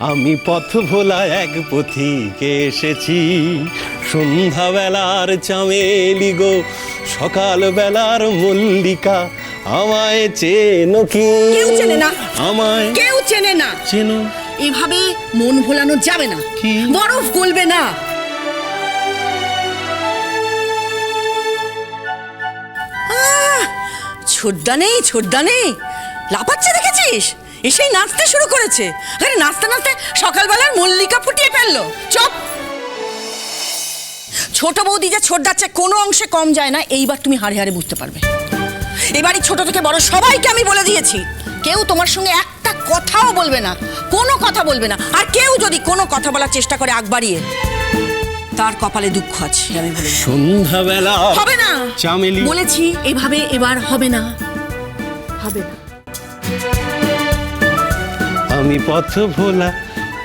আমি পথ ভোলা এক পথিকে এসেছি। সন্ধ্যাবেলার চামেলি গো সকালবেলার মল্লিকা আমায় চেনো কি? কেউ চেনে না। আমায় কেউ চেনে না। চেনো? এভাবে মন ভোলানো যাবে না। কি? বরফ গলবে না। ছোটদা নেই ছোটদা নেই। লাফাচ্ছে দেখেছিস? এসেই নাচতে শুরু করেছে। আরে নাচতে নাচতে সকালবেলার মল্লিকা ফুটিয়ে ফেলল। চপ। ছোট বৌদি যে ছোট যাচ্ছে কোনো অংশে কম যায় না এইবার তুমি হাড়ে হাড়ে বুঝতে পারবে। এবারই ছোট থেকে বড় সবাইকে আমি বলে দিয়েছি কেউ তোমার সঙ্গে একটা কথাও বলবে না কোনো কথা বলবে না আর কেউ যদি কোনো কথা বলার চেষ্টা করে আগ বাড়িয়ে তার কপালে দুঃখ আছে আমি বলে সন্ধ্যাবেলা হবে না। বলেছি এভাবে এবার হবে না। হবে না। আমি পথ ভোলা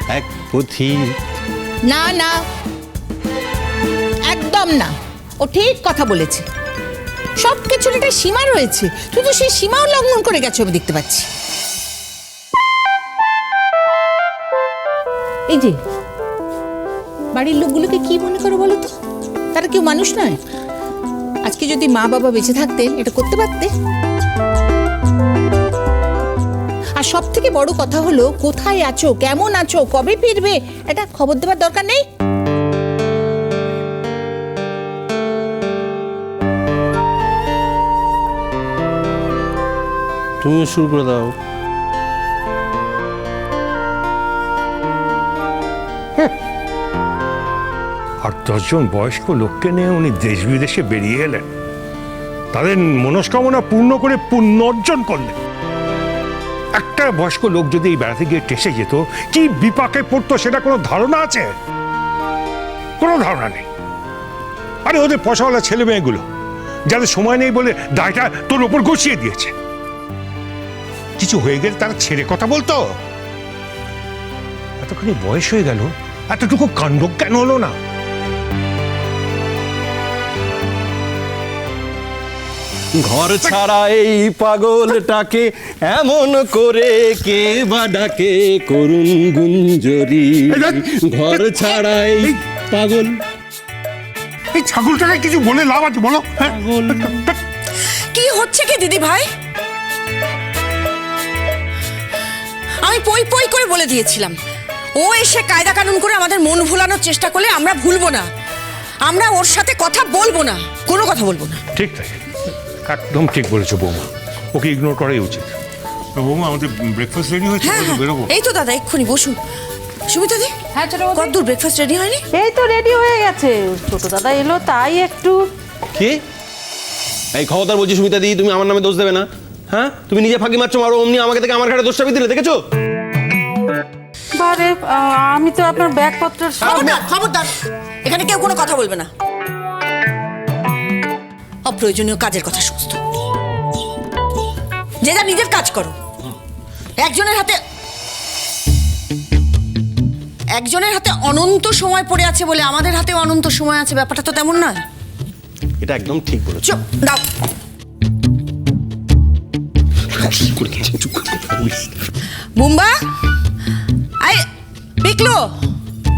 এক পথিক না না। একদম না। ও ঠিক কথা বলেছে। সব কিছুর একটা সীমা রয়েছে। তো সেই সীমাও লঙ্ঘন করে গেছো আমি দেখতে পাচ্ছি। এই যে, বাড়ির লোকগুলোকে কি মনে করো বলো তো? তারা কেউ মানুষ নয়? আজকে যদি মা বাবা বেঁচে থাকতেন, এটা করতে পারতে? আর সব থেকে বড় কথা হলো কোথায় আছো? কেমন আছো? কবে ফিরবে? এটা খবর দেওয়ার দরকার নেই? তুমিও শুরু করে দাও। আর দশজন বয়স্ক লোককে নিয়ে উনি দেশ বিদেশে বেরিয়ে এলেন। তাদের মনস্কামনা পূর্ণ করে পুণ্য অর্জন করলেন। একটা বয়স্ক লোক যদি এই বেড়াতে গিয়ে টেসে যেত, কি বিপাকে পড়তো সেটা কোনো ধারণা আছে? কোনো ধারণা নেই। আরে ওদের পয়সাওয়ালা ছেলে মেয়েগুলো যাদের সময় নেই বলে দায়টা তোর ওপর গুছিয়ে দিয়েছে। কিছু হয়ে গেলে তারা ছেড়ে কথা বলতো। এতখানি বয়স হয়ে গেল, এতটুকু কাণ্ড কেন হলো না। ঘর ছাড়া এই পাগলটাকে এমন করে কে বা ডাকে? করুণ গুঞ্জরি। ঘর ছাড়া এই পাগল। এই ছাগলটাকে কিছু বলে লাভ আছে বলো। হ্যাঁ? কি হচ্ছে কি দিদি ভাই? আমি পই পই করে বলে দিয়েছিলাম। ও এসে কায়দা কানুন করে আমাদের মন ভুলানোর চেষ্টা করলে আমরা ভুলবো না। আমরা ওর সাথে কথা বলব না। কোনো কথা বলব না। ঠিক তাই। একদম ঠিক বলেছ বৌমা। ওকে ইগনোর করাই উচিত। বৌমা আমাদের ব্রেকফাস্ট রেডি হয়েছে? হ্যাঁ বেরোবো। হ্যাঁ। এই তো দাদা এক্ষুনি বসুন। সুমিতা দি হ্যাঁ ছোট বৌদি। কতদূর ব্রেকফাস্ট রেডি হয়নি? এই তো রেডি হয়ে গেছে। ছোট দাদা এলো তাই একটু। কি? এই খবরদার বলছি সুমিতা দি তুমি আমার নামে দোষ দেবে না। হ্যাঁ? তুমি নিজে ফাঁকি মারছো মারো অমনি আমাকে থেকে আমার ঘাড়ে দোষ চাপিয়ে দিলে দেখেছ? বারে আমি তো আপনার ব্যাগপত্র খবরদার খবরদার। এখানে কেউ কোনো কথা বলবে না। অপ্রয়োজনীয় কাজের কথা সমস্ত যে যা নিজের কাজ করো। একজনের হাতে একজনের হাতে অনন্ত সময় পড়ে আছে বলে আমাদের হাতে অনন্ত সময় আছে ব্যাপারটা তো তেমন নয়। এটা একদম ঠিক বলেছ। চুপ দাও। বুম্বা? আই পিকলো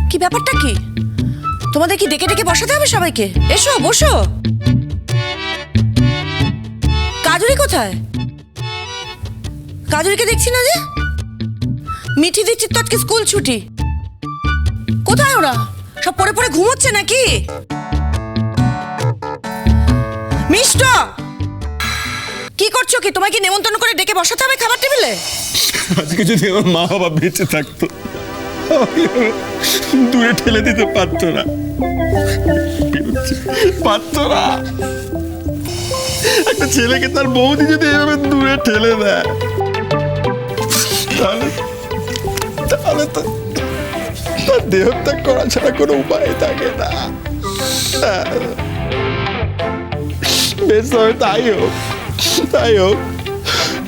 কি ব্যাপারটা কি? তোমাদের কি ডেকে ডেকে বসাতে হবে সবাইকে? এসো বসো। কোথায়? কাজুরিকে দেখছি না যে? মিঠি দিচ্ছি তো আজকে স্কুল ছুটি। কোথায় ওরা? সব পড়ে পড়ে ঘুমোচ্ছে নাকি? মিষ্ট! কি করছ কি? তোমায় কি নেমন্তন্ন করে ডেকে বসাতে হবে খাবার টেবিলে? আজকে যদি আমার মা বাবা বেঁচে থাকতো দূরে ঠেলে দিতে পারতো না। পারতো না। একটা ছেলেকে তার বৌদি যদি এভাবে দূরে ঠেলে দেয়, তাহলে তাহলে তো তার দেহত্যাগ করা ছাড়া কোনো উপায় থাকে না। বেশ, তবে তাই হোক তাই হোক।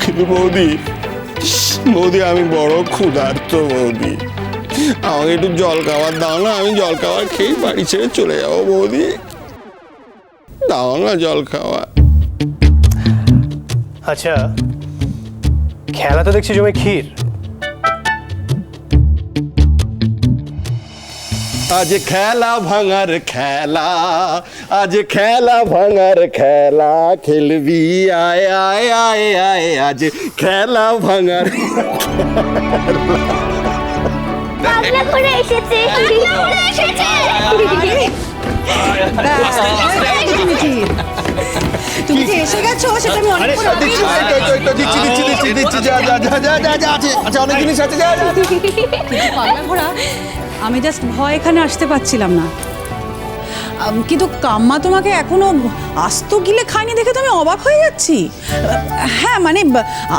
কিন্তু বৌদি বৌদি, আমি বড় ক্ষুধার্ত বৌদি। আমাকে একটু জল খাবার দাও না, আমি জল খাবার খেয়েই বাড়ি ছেড়ে চলে যাব বৌদি। দাও না জল খাবার। আচ্ছা খেলা তো দেখছি জমে ক্ষীর আজ খেলা ভাঙার খেলা আজ খেলা ভাঙার খেলা খেলবি আয় আয় আয় আয় আজ খেলা ভাঙার এসেছে তুমি যে এসে গেছো? সেটা আমি অনেক পরে দিচ্ছি তো, তো, তো, দিচ্ছি দিচ্ছি দিচ্ছি দিচ্ছি যা যা যা যা যা যা আছে আচ্ছা অনেক জিনিস আছে যা যা। পাগলা ঘোড়া আমি জাস্ট ভয় এখানে আসতে পারছিলাম না। কিন্তু কাম্মা তোমাকে এখনও আস্ত গিলে খায়নি দেখে তো আমি অবাক হয়ে যাচ্ছি। হ্যাঁ মানে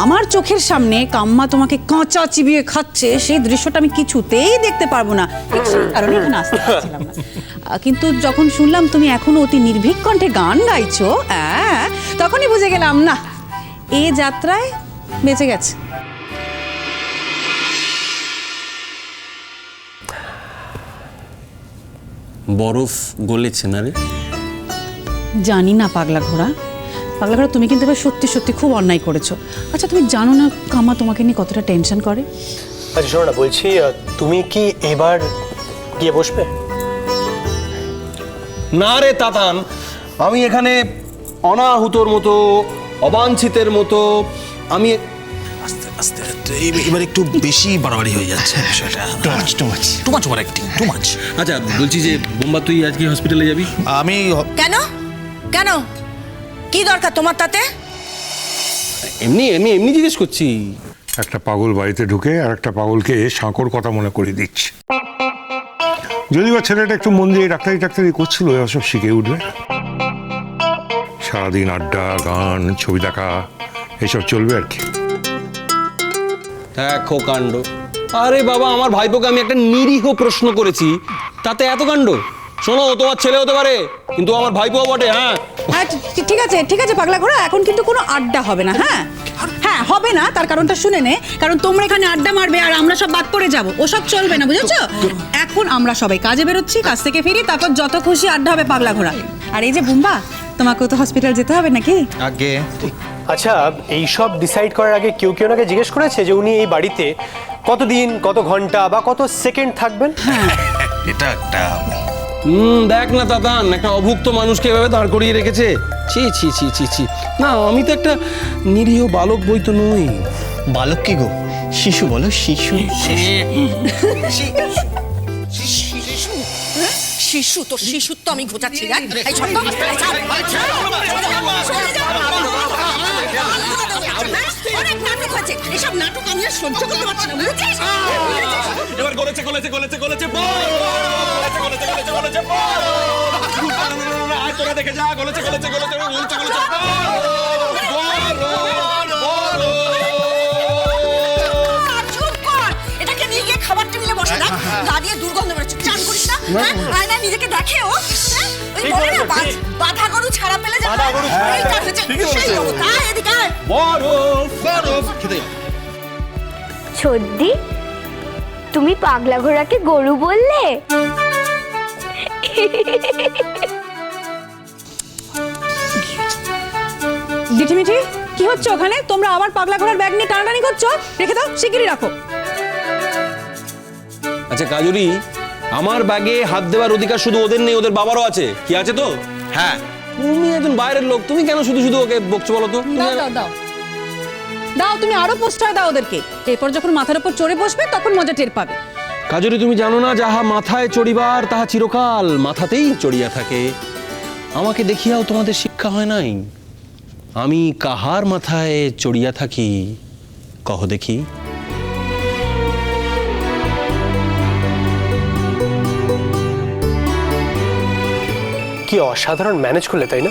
আমার চোখের সামনে কাম্মা তোমাকে কাঁচা চিবিয়ে খাচ্ছে, সেই দৃশ্যটা আমি কিছুতেই দেখতে পারব না। কারণে এখানে আসতে পারছিলাম কিন্তু যখন শুনলাম তুমি এখনও অতি নির্ভীক কণ্ঠে গান গাইছো তখনই বুঝে গেলাম, না, এ যাত্রায় বেঁচে গেছে। বরফ গলেছে না রে? জানি না পাগলা ঘোড়া। পাগলা ঘোড়া তুমি কিন্তু এবার সত্যি সত্যি খুব অন্যায় করেছ। আচ্ছা তুমি জানো না কামা তোমাকে নিয়ে কতটা টেনশন করে? আচ্ছা শোনো না বলছি তুমি কি এবার গিয়ে বসবে? না রে তাতান আমি এখানে অনাহুতর মতো অবাঞ্ছিতের মতো আমি আস্তে আস্তে। এবার একটু বেশি বাড়াবাড়ি হয়ে যাচ্ছে বিষয়টা। Too much too much too much over acting too much আচ্ছা বলছি যে বোম্বা তুই আজকে হসপিটালে যাবি? আমি কেন? কেন? কি দরকার তোমার তাতে? এমনি এমনি এমনি জিজ্ঞেস করছি। একটা পাগল বাড়িতে ঢুকে আর একটা পাগলকে সাঁকর কথা মনে করে দিচ্ছে। যদি বা ছেলেটা একটু মন দিয়ে ডাক্তারি টাক্তারি করছিল এসব শিখে উঠবে। সারাদিন আড্ডা গান ছবি দেখা এসব চলবে আর কি। দেখো কাণ্ড আরে বাবা আমার ভাইপোকে আমি একটা নিরীহ প্রশ্ন করেছি। তাতে এত কাণ্ড? শোনো ও তোমার ছেলে হতে পারে কিন্তু আমার ভাইপো বটে হ্যাঁ? হ্যাঁ ঠিক- ঠিক আছে ঠিক আছে পাগলা ঘোড়া এখন কিন্তু কোনো আড্ডা হবে না হ্যাঁ? হ্যাঁ হবে না তার কারণটা শুনে নে কারণ তোমরা এখানে আড্ডা মারবে আর আমরা সব বাদ পড়ে যাব ওসব চলবে না বুঝেছ? এখন আমরা সবাই কাজে বেরোচ্ছি কাজ থেকে ফিরি তারপর যত খুশি আড্ডা হবে পাগলা ঘোড়া। আর এই যে বুম্বা তোমাকেও তো হসপিটাল যেতে হবে নাকি? আগে। আচ্ছা এই সব ডিসাইড করার আগে কেউ কেউ ওনাকে জিজ্ঞেস করেছে যে উনি এই বাড়িতে কতদিন কত ঘণ্টা বা কত সেকেন্ড থাকবেন? এটা একটা হুম দেখ না তাতান একটা অভুক্ত মানুষকে এভাবে দাঁড় করিয়ে রেখেছে। ছি ছি ছি ছি ছি। না আমি তো একটা নিরীহ বালক বই তো নই। বালক কি গো? শিশু বলো শিশু। শিশু। তো শিশু তো আমি ঘোচাচ্ছি দেখ। এই আমি সহ্য করতে পারছি না বুঝেছিস? এবার গলেছে গলেছে গলেছে গলেছে বল! গলেছে গলেছে গলেছে গলেছে বল! আয় তোরা দেখে যা গলেছে গলেছে গলেছে গলেছে গলেছে আর চুপ কর! এটাকে নিয়ে গিয়ে খাবার টেবিলে বসে গা দিয়ে দুর্গন্ধ বেরোচ্ছে। চান করিস না হ্যাঁ? আয়না নিজেকে দেখে ও হ্যাঁ? ওই বলে না বাজ- বাঁধা গরু ছাড়া পেলে যা হয়, এইটা হচ্ছে সর্দি? তুমি পাগলা ঘোড়াকে গরু বললে? মিঠি মিঠি কি হচ্ছে ওখানে? তোমরা আবার পাগলা ঘোড়ার ব্যাগ নিয়ে টানাটানি করছ? রেখে দাও শিগগিরই রাখো। আচ্ছা কাজুরি আমার ব্যাগে হাত দেওয়ার অধিকার শুধু ওদের নেই ওদের বাবারও আছে। কি আছে তো? হ্যাঁ। তুমি একজন বাইরের লোক তুমি কেন শুধু শুধু ওকে বকছো বলো তো? দাও দাও দাও। দাও তুমি আরও প্রশ্রয় দাও ওদেরকে। এরপর যখন মাথার উপর চড়ে বসবে তখন মজা টের পাবে। কাজুরি তুমি জানো না যাহা মাথায় চড়িবার তাহা চিরকাল মাথাতেই চড়িয়া থাকে। আমাকে দেখিয়াও তোমাদের শিক্ষা হয় নাই। আমি কাহার মাথায় চড়িয়া থাকি কহ দেখি। কি অসাধারণ ম্যানেজ করলে তাই না?